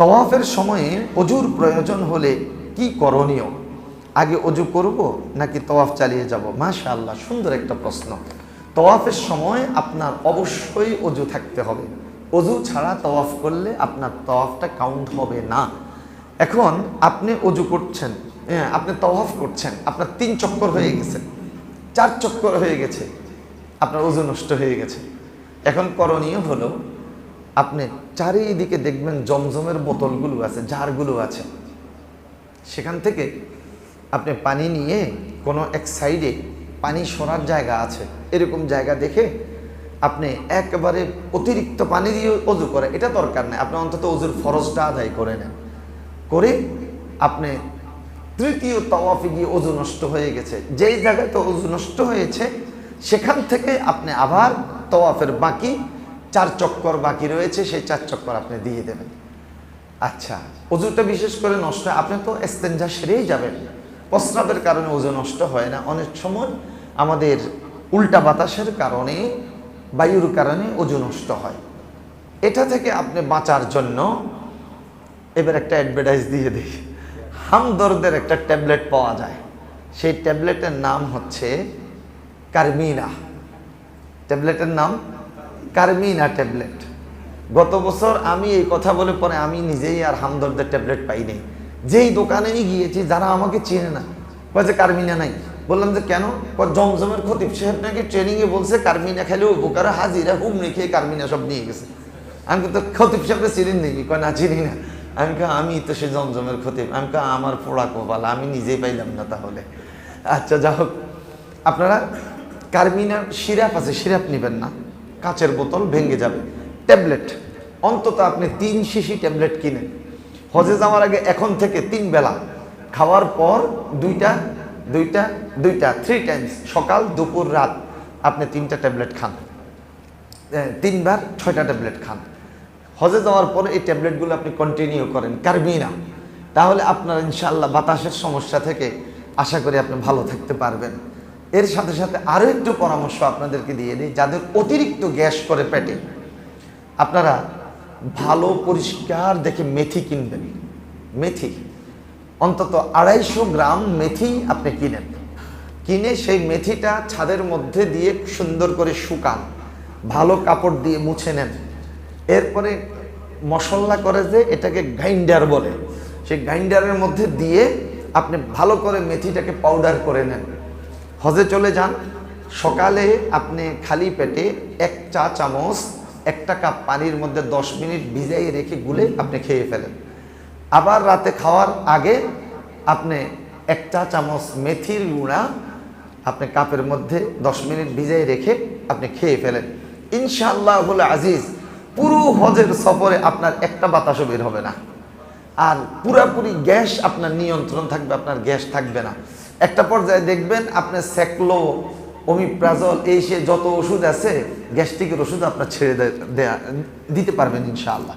তওয়াফের সময়ে অজুর প্রয়োজন হলে কি করণীয়? আগে অজু করব নাকি তওয়াফ চালিয়ে যাব? মাশা আল্লাহ সুন্দর একটা প্রশ্ন। তওয়াফের সময় আপনার অবশ্যই অজু থাকতে হবে। অজু ছাড়া তওয়াফ করলে আপনার তওয়াফটা কাউন্ট হবে না। এখন আপনি অজু করছেন হ্যাঁ আপনি তওয়াফ করছেন, আপনার তিন চক্কর হয়ে গেছে, চার চক্কর হয়ে গেছে, আপনার অজু নষ্ট হয়ে গেছে। এখন করণীয় হলো আপনি চারিদিকে দেখবেন জমজমের বোতলগুলো আছে, জারগুলো আছে। সেখান থেকে আপনি পানি নিয়ে কোনো এক সাইডে পানি সরার জায়গা আছে। এরকম জায়গা দেখে আপনি একবারে অতিরিক্ত পানি দিয়ে অজু করে এটা দরকার নেই, আপনি অন্তত অজুর ফরজটা আদায় করে নেন। করে আপনি তৃতীয় তওয়াফে গিয়ে অজু নষ্ট হয়ে গেছে। যেই জায়গায় তো অজু নষ্ট হয়েছে, সেখান থেকে আপনি আবার তওয়াফের বাকি চার চক্কর বাকি রয়েছে, সেই চার চক্কর আপনি দিয়ে দেবেন। আচ্ছা অজুটা বিশেষ করে নষ্ট আপনি তো এস্তেঞ্জা সেরেই যাবেন। প্রস্রাবের কারণে ওজন নষ্ট হয় না। অনেক সময় আমাদের উল্টা বাতাসের কারণে, বায়ুর কারণে ওজন নষ্ট হয়। এটা থেকে আপনি বাঁচার জন্য এবার একটা অ্যাডভার্টাইজ দিয়ে দিই। হামদর্দের একটা ট্যাবলেট পাওয়া যায়। সেই ট্যাবলেটের নাম হচ্ছে কার্মিনা। ট্যাবলেটের নাম কার্মিনা ট্যাবলেট। গত বছর আমি এই কথা বলে পরে আমি নিজেই আর হামদর্দের ট্যাবলেট পাইনি যেই দোকানেই গিয়েছি, যারা আমাকে চেনে না যে কার্মিনা নাই। বললাম যে কেন? জমজমের খতিব সাহেব নাকি ট্রেনিংয়ে বলছে, কার্মিনা খেলে উপকার হাজিরা হুমনি খেয়ে কার্মিনা সব নিয়ে গেছে। আমি তো খতিব সাহেবরা চিনেন নাকি? কয়, না, চিনি না। আমি কা আমি তো সে জমজমের খতিব। আমি কা আমার পোড়া কপাল, আমি নিজেই পাইলাম না তাহলে। আচ্ছা যা হোক আপনারা কার্মিনার সিরাপ আছে, সিরাপ নেবেন না। কাচের বোতল ভেঙে যাবে। ট্যাবলেট। অন্তত আপনি তিন শিশি ট্যাবলেট কিনেন। হজে যাওয়ার আগে এখন থেকে তিন বেলা। খাওয়ার পর দুইটা দুইটা দুইটা থ্রি টাইমস সকাল, দুপুর, রাত আপনি তিনটা ট্যাবলেট খান। তিনবার ছয়টা ট্যাবলেট খান। হজে যাওয়ার পরে এই ট্যাবলেটগুলো আপনি কন্টিনিউ করেন। কারবিনা। তাহলে আপনার ইনশাল্লাহ বাতাসের সমস্যা থেকে আশা করি আপনি ভালো থাকতে পারবেন। এর সাথে সাথে আরও একটু পরামর্শ আপনাদেরকে দিয়ে দিই, যাদের অতিরিক্ত গ্যাস করে পেটে। আপনারা ভালো পরিষ্কার দেখে মেথি কিনবেন। মেথি, অন্তত আড়াইশো গ্রাম মেথি আপনি কিনেন। কিনে সেই মেথিটা ছাদের মধ্যে দিয়ে সুন্দর করে শুকান, ভালো কাপড় দিয়ে মুছে নেন। এরপরে মশলা করে যে এটাকে গ্রাইন্ডার বলে, সেই গ্রাইন্ডারের মধ্যে দিয়ে আপনি ভালো করে মেথিটাকে পাউডার করে নেন। হজে চলে যান। সকালে আপনি খালি পেটে এক চা চামচ, একটা কাপ পানির মধ্যে দশ মিনিট ভিজাই রেখে গুলে আপনি খেয়ে ফেলেন। আবার রাতে খাওয়ার আগে আপনি এক চা চামচ মেথির গুঁড়া আপনি কাপের মধ্যে দশ মিনিট ভিজাই রেখে আপনি খেয়ে ফেলেন। ইনশাআল্লাহ আজিজ, পুরো হজের সফরে আপনার একটা বাতাসও বের হবে না। আর পুরাপুরি গ্যাস আপনার নিয়ন্ত্রণ থাকবে, আপনার গ্যাস থাকবে না। একটা পর্যায়ে দেখবেন আপনার স্যাকলো অমিপ্রাজল এই সে যত ওষুধ আছে, গ্যাস্ট্রিকের ওষুধ আপনার ছেড়ে দেয়া, দিতে পারবেন ইনশাআল্লাহ।